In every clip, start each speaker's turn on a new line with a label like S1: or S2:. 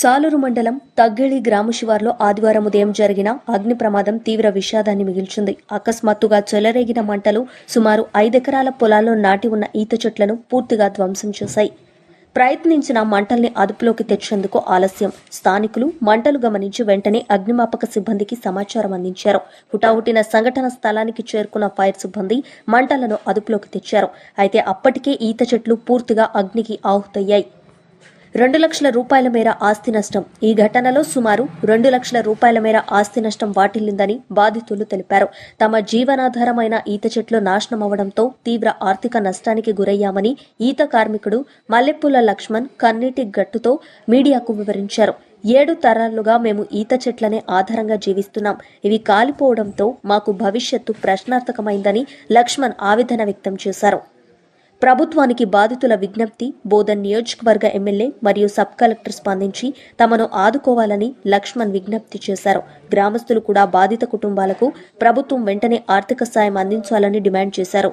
S1: సాలూరు మండలం తగ్గేళి గ్రామ శివార్లో ఆదివారం ఉదయం జరిగిన అగ్ని ప్రమాదం తీవ్ర విషాదాన్ని మిగిల్చింది. అకస్మాత్తుగా చెలరేగిన మంటలు సుమారు ఐదెకరాల పొలాల్లో నాటి ఉన్న ఈత చెట్లను పూర్తిగా ధ్వంసం చేశాయి. ప్రయత్నించిన మంటల్ని అదుపులోకి తెచ్చేందుకు ఆలస్యం. స్థానికులు మంటలు గమనించి వెంటనే అగ్నిమాపక సిబ్బందికి సమాచారం అందించారు. హుటాహుటిన సంఘటన స్థలానికి చేరుకున్న ఫైర్ సిబ్బంది మంటలను అదుపులోకి తెచ్చారు. అయితే అప్పటికే ఈత చెట్లు పూర్తిగా అగ్నికి ఆహుతయ్యాయి. రెండు లక్షల రూపాయల మేర ఆస్తి నష్టం. ఈ ఘటనలో సుమారు రెండు లక్షల రూపాయల మేర ఆస్తి నష్టం వాటిల్లిందని బాధితులు తెలిపారు. తమ జీవనాధారమైన ఈత చెట్లు నాశనం అవడంతో తీవ్ర ఆర్థిక నష్టానికి గురయ్యామని ఈత కార్మికుడు మల్లెపూల లక్ష్మణ్ కన్నీటి గట్టుతో మీడియాకు వివరించారు. ఏడు తరాలుగా మేము ఈత చెట్లనే ఆధారంగా జీవిస్తున్నాం. ఇవి కాలిపోవడంతో మాకు భవిష్యత్తు ప్రశ్నార్థకమైందని లక్ష్మణ్ ఆవేదన వ్యక్తం చేశారు. ప్రభుత్వానికి బాధితుల విజ్ఞప్తి బోధన్ నియోజకవర్గ ఎమ్మెల్యే మరియు సబ్ కలెక్టర్ స్పందించి తమను ఆదుకోవాలని లక్ష్మణ్ విజ్ఞప్తి చేశారు. గ్రామస్తులు కూడా బాధిత కుటుంబాలకు ప్రభుత్వం వెంటనే ఆర్థిక సాయం అందించాలని డిమాండ్ చేశారు.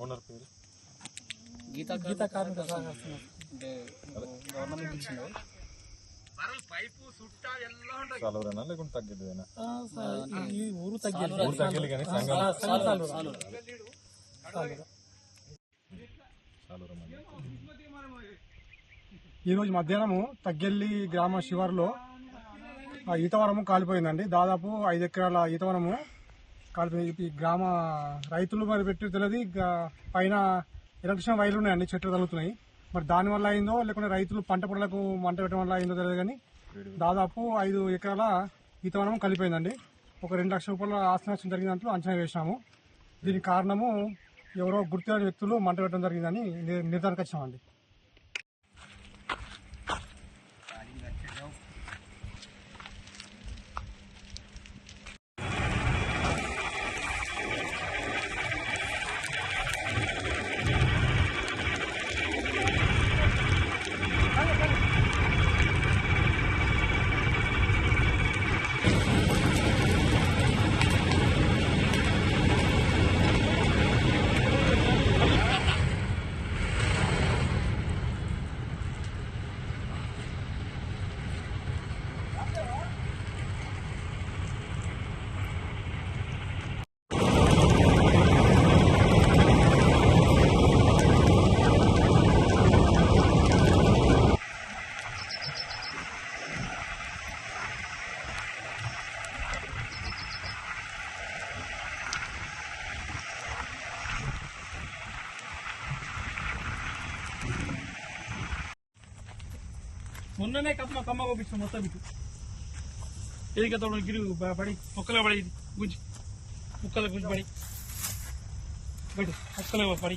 S2: ఓనర్ పేరు?
S3: గీత గీత కార్మిక సంఘం అంటే గవర్నమెంట్ ఇచ్చింది
S2: సాలూరేనా లేకుంటే తగ్గేదేనా?
S3: ఈ ఊరు తగ్గింది
S2: ఊరు తగ్గేది కానీ సంఘం. సాలూరు మండలం.
S4: ఈరోజు మధ్యాహ్నము తగ్గెల్లి గ్రామ శివారులో ఆ ఈతవనము కాలిపోయిందండి. దాదాపు ఐదు ఎకరాల కాలిపోయింది ఈ గ్రామ రైతులు మరి పెట్టి తెలియదు పైన ఎలక్ట్రిషన్ వైర్లు ఉన్నాయండి చెట్లు తగులుతున్నాయి. మరి దానివల్ల అయిందో లేకుంటే రైతులు పంట పొడలకు మంట పెట్టడం వల్ల అయిందో తెలియదు కానీ దాదాపు ఐదు ఎకరాల ఈతవనం కలిపోయిందండి. ఒక రెండు లక్షల రూపాయల ఆస్తి నష్టం జరిగినట్లు అంచనా వేసినాము. దీనికి కారణము ఎవరో గుర్తులేని వ్యక్తులు మంట పెట్టడం జరిగిందని నిర్ధారణకు వచ్చామండి.
S3: మొన్ననే కమ్మ కమ్మ పంపించిన మొత్తం మీకు ఏదిగా తోడు గిరి పడి మొక్కలు పడి ఇది గుంజి ముక్కల గుంజి పడి. బయట మొక్కలు పడి.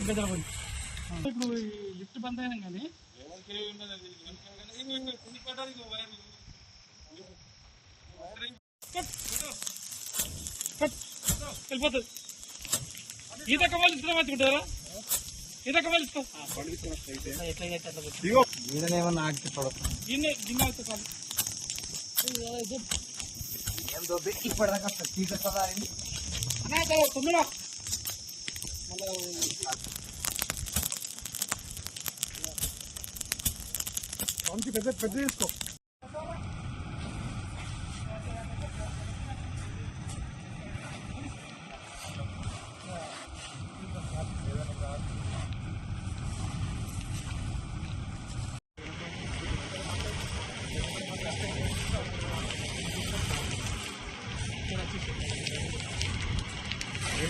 S3: ఇంకా పడి ఇప్పుడు లిఫ్ట్ బంద్ అయినా కానీ. వెళ్ళిపోతుంది. ఈత కమ్మాలి ఇద్దరు మంచుకుంటారా
S5: ఈయననేమన్నా ఆగితే పడతాం.
S3: గిన్నె గిన్నె అవుతుంది కాదు
S5: ఏం దొబ్బి ఇప్పటిదాకా
S3: చలో తొమ్మిదిలో
S4: పంచి పెద్ద పెద్ద తీసుకో.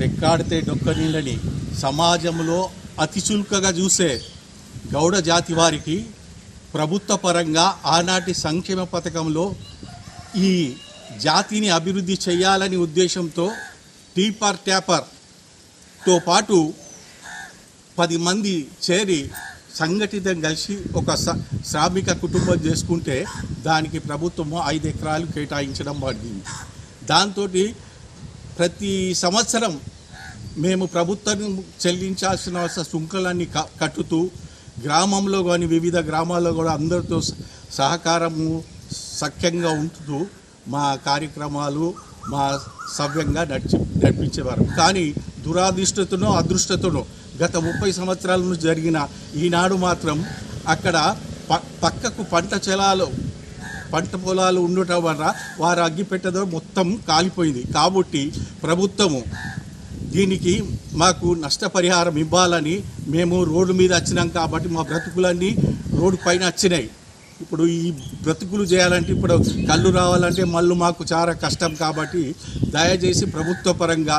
S6: రెక్కాడితే డొక్క నీళ్ళని సమాజంలో అతిచుల్కగా చూసే గౌడ జాతి వారికి ప్రభుత్వ పరంగా ఆనాటి సంక్షేమ పథకంలో ఈ జాతిని అభివృద్ధి చేయాలని ఉద్దేశంతో టీపర్ ట్యాపర్తో పాటు పది మంది చేరి సంఘటితం కలిసి ఒక శ్రామిక కుటుంబం చేసుకుంటే దానికి ప్రభుత్వము ఐదు ఎకరాలు కేటాయించడం పడింది దాంతో ప్రతి సంవత్సరం మేము ప్రభుత్వం చెల్లించాల్సిన సుంకలన్నీ కట్టుతూ గ్రామంలో కానీ వివిధ గ్రామాల్లో కూడా అందరితో సహకారము సఖ్యంగా ఉంటుతూ మా కార్యక్రమాలు మా సవ్యంగా నడిచి నడిపించేవారు. కానీ దురాదృష్టతను అదృష్టతను గత ముప్పై సంవత్సరాల నుంచి జరిగిన ఈనాడు మాత్రం అక్కడ ప పక్కకు పంట చెలాలు పంట పొలాలు ఉండటం వల్ల వారు అగ్గిపెట్టదో మొత్తం కాలిపోయింది. కాబట్టి ప్రభుత్వము దీనికి మాకు నష్టపరిహారం ఇవ్వాలని మేము రోడ్డు మీద వచ్చినాం కాబట్టి మా బ్రతుకులన్నీ రోడ్డు పైన వచ్చినాయి. ఇప్పుడు ఈ బ్రతుకులు చేయాలంటే ఇప్పుడు కళ్ళు రావాలంటే మళ్ళీ మాకు చాలా కష్టం కాబట్టి దయచేసి ప్రభుత్వ పరంగా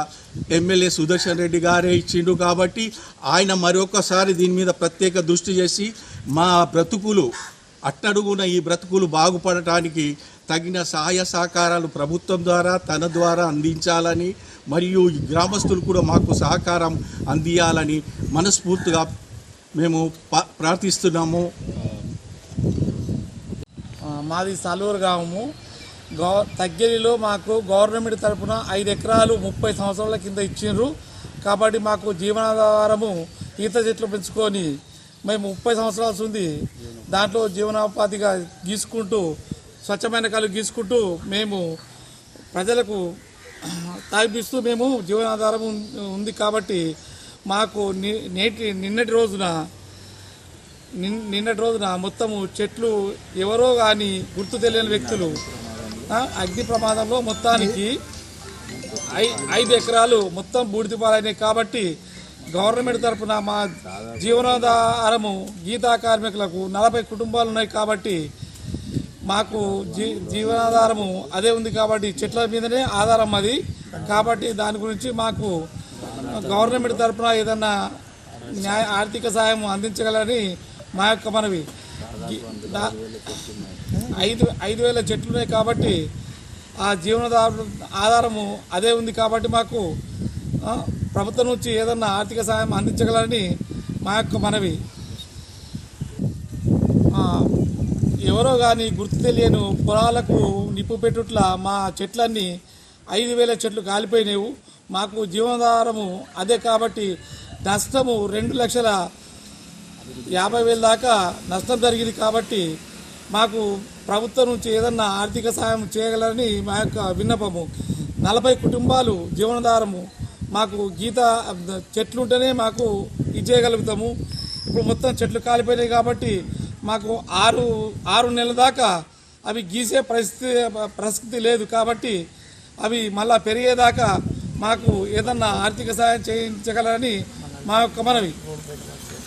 S6: ఎమ్మెల్యే సుదర్శన్ రెడ్డి గారే ఇచ్చిండు కాబట్టి ఆయన మరొకసారి దీని మీద ప్రత్యేక దృష్టి చేసి మా బ్రతుకులు అట్టడుగున ఈ బ్రతుకులు బాగుపడటానికి తగిన సహాయ సహకారాలు ప్రభుత్వం ద్వారా తన ద్వారా అందించాలని మరియు ఈ గ్రామస్తులు కూడా మాకు సహకారం అందియాలని మనస్ఫూర్తిగా మేము ప్రార్థిస్తున్నాము.
S7: మాది సలూరు గ్రామము గవ తగ్గేరిలో మాకు గవర్నమెంట్ తరపున ఐదు ఎకరాలు ముప్పై సంవత్సరాల కింద ఇచ్చిండ్రు. కాబట్టి మాకు జీవనాధారము ఈత చెట్లు పెంచుకొని మేము ముప్పై సంవత్సరాలు ఉంది దాంట్లో జీవనోపాధిగా గీసుకుంటూ స్వచ్ఛమైన కళ్ళు గీసుకుంటూ మేము ప్రజలకు తాగిపిస్తూ మేము జీవనాధారం ఉంది కాబట్టి మాకు నేటి నిన్నటి రోజున నిన్నటి రోజున మొత్తము చెట్లు ఎవరో కానీ గుర్తు తెలియని వ్యక్తులు అగ్ని ప్రమాదంలో మొత్తానికి ఐ- ఐదు ఎకరాలు మొత్తం బూడిద పాలైనాయి కాబట్టి గవర్నమెంట్ తరపున మా జీవనోధారము గీతా కార్మికులకు నలభై కుటుంబాలు ఉన్నాయి కాబట్టి మాకు జీ జీవనాధారము అదే ఉంది కాబట్టి చెట్ల మీదనే ఆధారం అది. కాబట్టి దాని గురించి మాకు గవర్నమెంట్ తరపున ఏదన్నా న్యాయ ఆర్థిక సాయం అందించగలని మా యొక్క మనవి. ఐదు ఐదు వేల చెట్లు ఉన్నాయి కాబట్టి ఆ జీవనాధార ఆధారము అదే ఉంది కాబట్టి మాకు ప్రభుత్వం నుంచి ఏదన్నా ఆర్థిక సాయం అందించగలని మా యొక్క మనవి. ఎవరో కానీ గుర్తు తెలియని పొలాలకు నిప్పు పెట్టుట్ల మా చెట్లన్నీ ఐదు వేల చెట్లు కాలిపోయినాయి మాకు జీవనాధారము అదే కాబట్టి నష్టము రెండు లక్షల యాభై వేల దాకా నష్టం జరిగింది కాబట్టి మాకు ప్రభుత్వం నుంచి ఏదన్నా ఆర్థిక సాయం చేయగలరని మా యొక్క విన్నపము. నలభై కుటుంబాలు జీవనాధారము. మాకు గీత చెట్లుంటేనే మాకు ఇచ్చేయగలుగుతాము. ఇప్పుడు మొత్తం చెట్లు కాలిపోయినాయి కాబట్టి మాకు ఆరు ఆరు నెలల దాకా అవి గీసే పరిస్థితి పరిస్థితి లేదు కాబట్టి అవి మళ్ళా పెరిగేదాకా మాకు ఏదన్నా ఆర్థిక సాయం చేయించగలరని మా యొక్క మనవి.